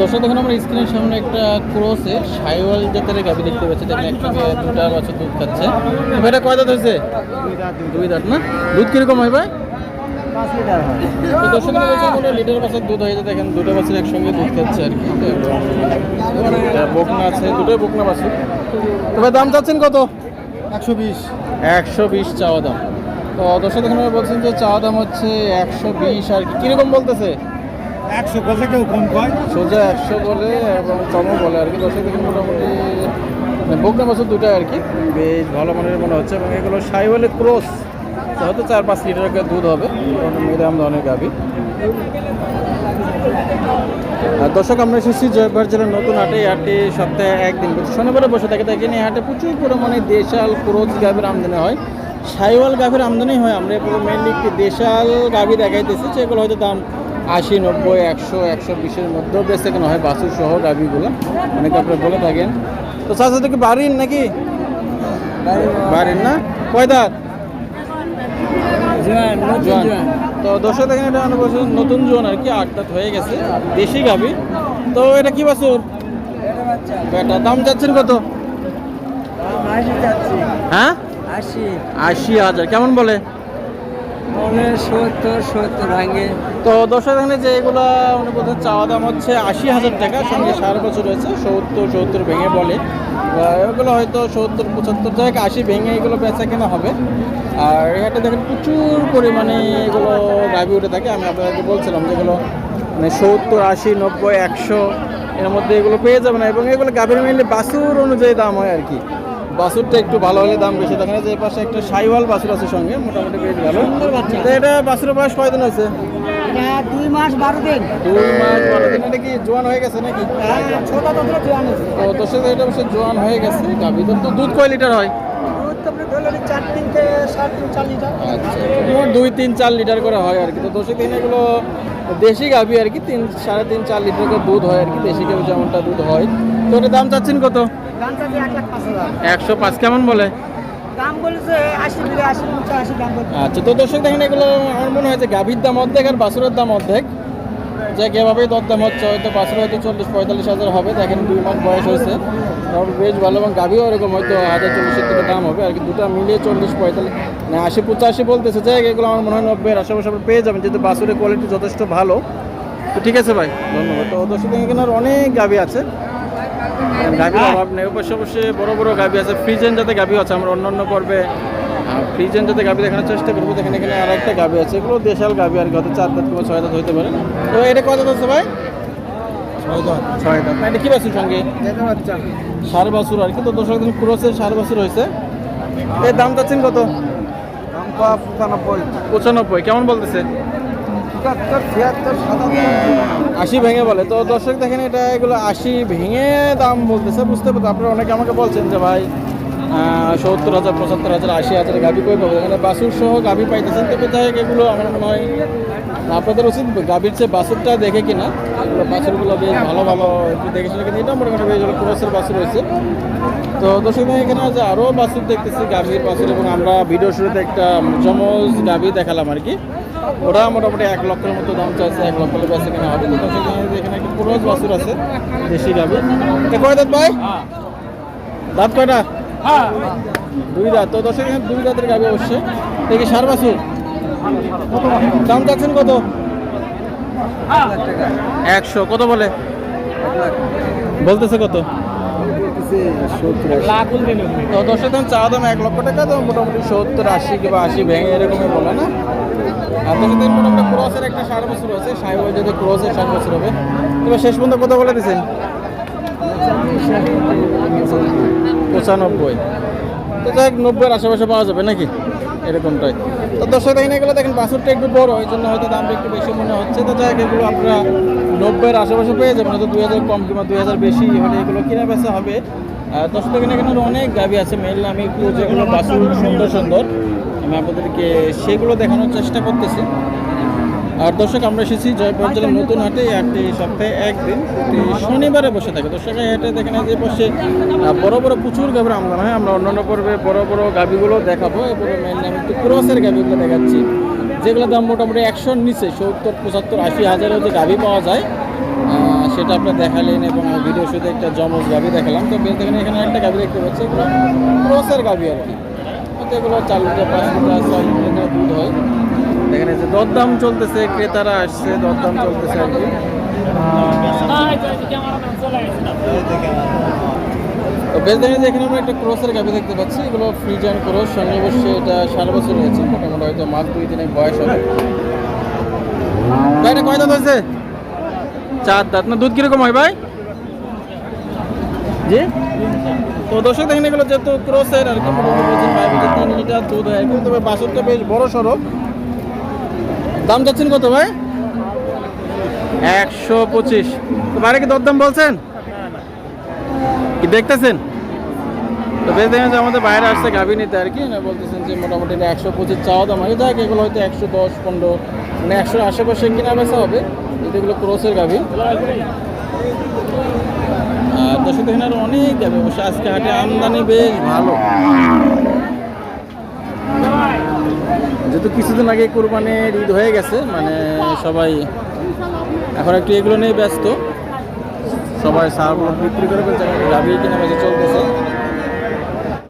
দর্শক দেখুন আমরা স্ক্রিনের সামনে একটা ক্রসে সাইওয়াল জাতের গাভি দেখতে পাচ্ছি দেখেন একসঙ্গে দুটা বছর দুধ খাচ্ছে। এটা কয় দাঁত হয়েছে? দুই দাঁত না? দুধ কীরকম হয় ভাই? দর্শক লিটার বছর দুধ হয়ে যায় দেখেন দুটো বছর একসঙ্গে দুধ খাচ্ছে আর কি। এটা বকনা আছে দুটোই বকনা বাছুর। তবে দাম চাচ্ছেন কত? একশো বিশ। একশো বিশ চাওয়া দাম। তো দর্শক দেখুন আমরা বলছেন যে চাওয়া দাম হচ্ছে একশো বিশ আর কি। কীরকম বলতেছে? একশো কেউ কম কয়? সোজা একশো বলে এবং কমও বলে আর কি। দর্শক দেখুন মোটামুটি মানে বকনা বছর দুটাই আর কি। বেশ ভালো মানের মনে হচ্ছে এবং এগুলো সাইওয়ালের ক্রস। হয়তো চার পাঁচ লিটার করে দুধ হবে মিডিয়াম ধরনের গাভি। আর দর্শক, আমরা এসেছি জয়পুর জেলার নতুন হাটে। এই সপ্তাহে একদিন শনিবারে বসে থাকে। তাই এই হাটে প্রচুর পরিমাণে দেশাল ক্রোজ গাভীর আমদানি হয়। সাইওয়াল গাভীর আমদানি হয়, আমরা এগুলো মেনলি একটি দেশাল গাভী দেখাইতেছি, যেগুলো হয়তো দাম আশি নব্বই একশো একশো বিশের মধ্যেও বেশি কেন হয় বাছুর সহ গাভীগুলো। অনেকে আপনারা বলে থাকেন। তো চাষা কি বাড়ির নাকি? বাড়ির না? কয় দাঁত? জোয়ান তো দর্শক দেখেন এটা অনেক বছর নতুন জোয়ান আর কি আট দাঁত হয়ে গেছে দেশি গাভি। তো এটা কি বাসুর বেটা দাম চাচ্ছেন কত? হ্যাঁ? আশি। আশি হাজার কেমন বলে মনে সত্তর সত্তর ভাঙে তো দর্শক যে এগুলো মানে বলতে চাওয়া দাম হচ্ছে আশি হাজার টাকা, সঙ্গে সারা বছর রয়েছে, সত্তর সত্তর ভেঙে বলে। এগুলো হয়তো সত্তর, পঁচাত্তর জায়গায় আশি ভেঙে এগুলো বেচা কেনা হবে। আর এটা দেখেন প্রচুর পরিমাণে এগুলো গাভি উঠে থাকে। আমি আপনাদেরকে বলছিলাম যেগুলো মানে সত্তর, আশি, নব্বই, একশো, এর মধ্যে এগুলো পেয়ে যাবে না। এবং এগুলো গাভীর মেনলি বাছুর অনুযায়ী দাম হয় আর কি। বাছুরটা একটু ভালো হলে দাম বেশি। দেখেন যে পাশে একটা সাইওয়াল বাছুর আছে সঙ্গে মোটামুটি বেশ ভালো তো এটা বাছুরের বয়স কয়দিন আছে দুই মাস বারো দিন। দুই মাস বারো দিন। এটা কি জোয়ান হয়ে গেছে নাকি? ছোট তো জোয়ান তো এটা জোয়ান হয়ে গেছে। গাভি তো দুধ কয় লিটার হয়? আচ্ছা দুই তিন চার লিটার করে হয় আর কি। তো দশের দিন এগুলো দেশি গাভি আর কি তিন সাড়ে তিন চার লিটার করে দুধ হয় আর কি দেশি গাভি যেমনটা দুধ হয়। তো ওটার দাম চাচ্ছেন কত? দাম একশো পাঁচ কেমন বলে? দাম দাম আচ্ছা তো দর্শক দেখেন এগুলো আমার মনে হয় যে গাভীর দাম অর্ধেক আর বাছুরের দাম অর্ধেক। যে এভাবেই দরদাম হচ্ছে হয়তো বাছুর হয়তো চল্লিশ পঁয়তাল্লিশ হাজার হবে। দেখেন দুই মাস বয়স হয়েছে। তারপর বেশ ভালো এবং গাভীও এরকম হয়তো হাজার চল্লিশের থেকে দাম হবে। আর কি দুটো মিলিয়ে চল্লিশ পঁয়তাল্লিশ। মানে আশি পঁচাশি বলতেছে যে এগুলো আমার মনে হয় নব্বইয়ের আশেপাশে আপনি পেয়ে যাবেন, যেহেতু বাসুরের কোয়ালিটি যথেষ্ট ভালো। তো ঠিক আছে ভাই, ধন্যবাদ। তো দর্শক এখানে অনেক গাভী আছে। গাভীর অভাব নেই। অবশ্যই অবশ্যই বড় বড় গাভী আছে। ফ্রিজেন যাতে গাভী আছে। আমরা অন্য অন্য পর্বে ফ্রিজেন যাতে গাভী দেখানোর চেষ্টা করব। দেখেন এখানে আর একটা গাভী আছে। এগুলো দেশাল গাভী আর কি, হয়তো চার দাঁত কিংবা ছয় দাঁত হইতে পারে। তো এটা কত আছে ভাই? ছয় দাঁত এটা কি বাছুর সঙ্গে? সার বাছুর আর কি। তো দর্শক দিন ক্রসের সার বাছুর হয়েছে। এর দাম চাচ্ছেন কত? দাম পঁচানব্বই। পঁচানব্বই কেমন বলতেছে? আশি ভেঙে বলে। তো দর্শক দেখেন এটা এগুলো আশি ভেঙে দাম বলতেছে। বুঝতে পারতো আপনারা অনেকে আমাকে বলছেন যে ভাই সত্তর হাজার পঁচাত্তর হাজার আশি হাজার গাভি কই পাবো এখানে বাসুর সহ গাভি পাইতেছেন। তো যাই এগুলো আমার মনে হয় আপনাদের উচিত গাভীর চেয়ে বাসুরটা দেখে কিনা। এগুলো বাছুরগুলো বেশ ভালো ভালো দেখে শুনে কিনা। এটা মোটামুটি বেশ ক্রসের বাছুর রয়েছে তো দর্শক ভাই এখানে আছে আরও বাসুর দেখতেছি গাভীর বাসুর এবং আমরা ভিডিও শুরুতে একটা জমজ গাভী দেখালাম আর কি। ওরা মোটামুটি এক লক্ষের মতো দাম চাইছে এক লক্ষ বেচে কিনা হবে। তো দর্শক এখানে একটা বাছুর আছে দেশি গাভী। এ কয় দাঁত ভাই? দাঁত কয়টা? দুই দাঁত। তো দর্শক দুই দাঁতের গাভী অবশ্যই। দেখি, সার দাম চাচ্ছেন কত? একশো। কত বলে? বলতেছে কত? তো দাম চা দাম এক লক্ষ টাকা, তো মোটামুটি সত্তর, আশি আশি ভেঙে বলে, না? মোটামুটি ক্রসের একটা ষাট বছর আছে সাহেবের যদি বছর হবে। শেষ পর্যন্ত কত বলে দিচ্ছেন পঁচানব্বই। তো যাই নব্বইয়ের আশেপাশে পাওয়া যাবে নাকি? এরকমটাই। তো দর্শক দেখেন এগুলো দেখেন, বাছুরটা একটু বড় ওই জন্য হয়তো দামটা একটু বেশি মনে হচ্ছে। তো যাই এগুলো আপনারা নব্বইয়ের আশেপাশে পেয়ে যাবেন, হয়তো দুই হাজার কম কিংবা দুই হাজার বেশি হলে এগুলো কিনা বেচা হবে। দর্শক, এখানে অনেক গাভি আছে। মেনলি আমি একটু যেগুলো বাছুর সুন্দর সুন্দর, আমি আপনাদেরকে সেগুলো দেখানোর চেষ্টা করতেছি। আর দর্শক আমরা এসেছি জয়পুর জেলার নতুন হাটে হাটটি সপ্তাহে একদিন প্রতি শনিবারে বসে থাকে। দর্শক এই হাটে দেখেন যে বসে বড় বড় প্রচুর গাভীর আমদানি হয়। আমরা অন্যান্য পর্বে বড় বড় গাভীগুলো দেখাবো এরপরে মেনলি আমি একটু ক্রসের গাভীগুলো দেখাচ্ছি। যেগুলো দাম মোটামুটি একশোর নিচে সত্তর পঁচাত্তর আশি হাজারের যে গাভী পাওয়া যায় সেটা আপনার দেখালেন এবং ভিডিও শুধু একটা জমজ গাভী দেখালাম। তো দেখেন এখানে একটা গাভী দেখতে পাচ্ছি এগুলো ক্রসের গাভি আর কি। এগুলো চার লিটার পাঁচ লিটার ছয় লিটার দুধ হয় দেখেন এই যে দরদাম চলতেছে, ক্রেতারা আসছে, দরদাম চলতেছে আর কি। তো আমরা একটা ক্রসের দেখতে পাচ্ছি ফ্রিজ ক্রস অবশ্যই এটা বছর মাস দুই বয়স দুধ হয় ভাই? জি? তো দর্শক, দেখেন এগুলো যেহেতু ক্রসের আর কি দুধ হয়। বাছুরটা বেশ বড় সড়ো দাম যাচ্ছেন কত ভাই? একশো পঁচিশ। বাইরে কি দরদাম বলছেন? কি দেখতেছেন? তো আমাদের বাইরে আসছে গাভি নিতে আর কি না বলতেছেন যে মোটামুটি একশো পঁচিশ চাওয়া দাম। হয় দেখ, এগুলো হয়তো একশো দশ, পনেরো মানে একশো আশেপাশে কিনা বেচা হবে এগুলো ক্রোসের গাভি। আর আরও অনেক আজকে হাটে আমদানি বেশ ভালো। যেহেতু কিছুদিন আগে কোরবানির ঈদ হয়ে গেছে মানে সবাই এখন একটু এগুলো নিয়ে ব্যস্ত। সবাই সারগুলো বিক্রি করে ফেলছে গাভি কিনে বেঁচে চলতেছে।